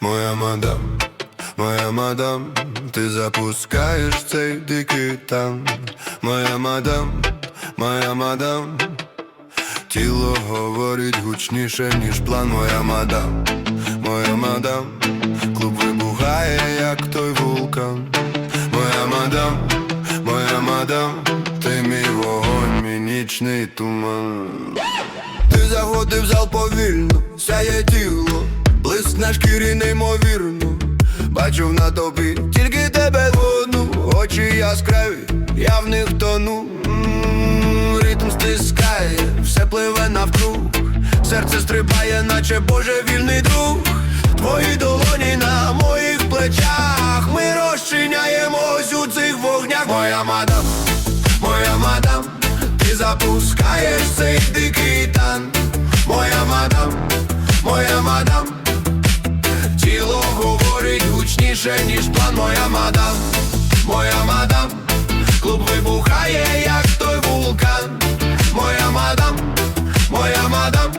Моя мадам, моя мадам, ти запускаєш цей дикий там. Моя мадам, моя мадам, тіло говорить гучніше, ніж план, моя мадам, моя мадам, клуб вибухає, як той вулкан. Моя мадам, моя мадам, ти мій вогонь, мій нічний туман. Ти заходив в зал повільно, сяє тіло, блиск на шкірі неймовірно. Бачу в натовпі тільки тебе одну, очі яскраві, я в них тону. М, Ритм стискає, все пливе навкруг, серце стрибає, наче божевільний друг. Твої долоні на моїх плечах. Ми розчиняємось у цих вогнях. Моя мадам, моя мадам, ти запускаєш цей дикий тан. Моя мадам, моя мадам, гучніше, ніж план. Моя мадам, моя мадам, клуб вибухає, як той вулкан. Моя мадам, моя мадам,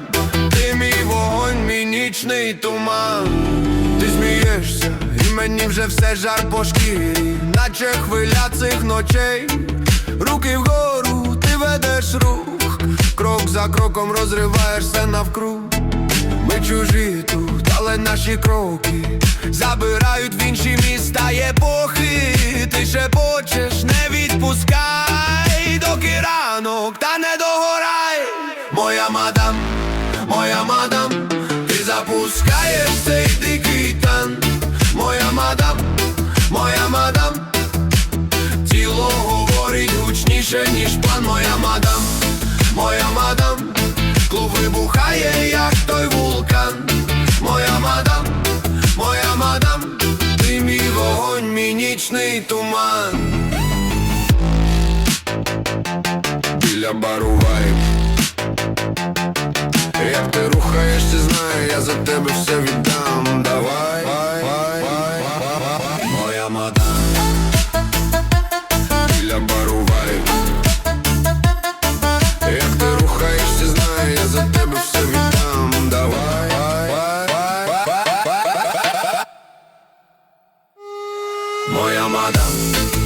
ти мій вогонь, мій нічний туман. Ти смієшся, і мені вже все жар по шкірі, наче хвиля цих ночей. Руки вгору, ти ведеш рух, крок за кроком розриваєш все навкруг. Ми чужі тут, але наші кроки забирають в інші міста епохи. Ти шепочеш, не відпускай, доки ранок, та не догорай. Моя мадам, моя мадам, ти запускаєш цей дикий тан. Моя мадам, моя мадам, тіло говорить гучніше, ніж план. Моя мадам, моя мадам, клуб вибухає, нічний туман. Біля бару вайб Як ти рухаєшся, знаю, я за тебе все віддам. Moja madam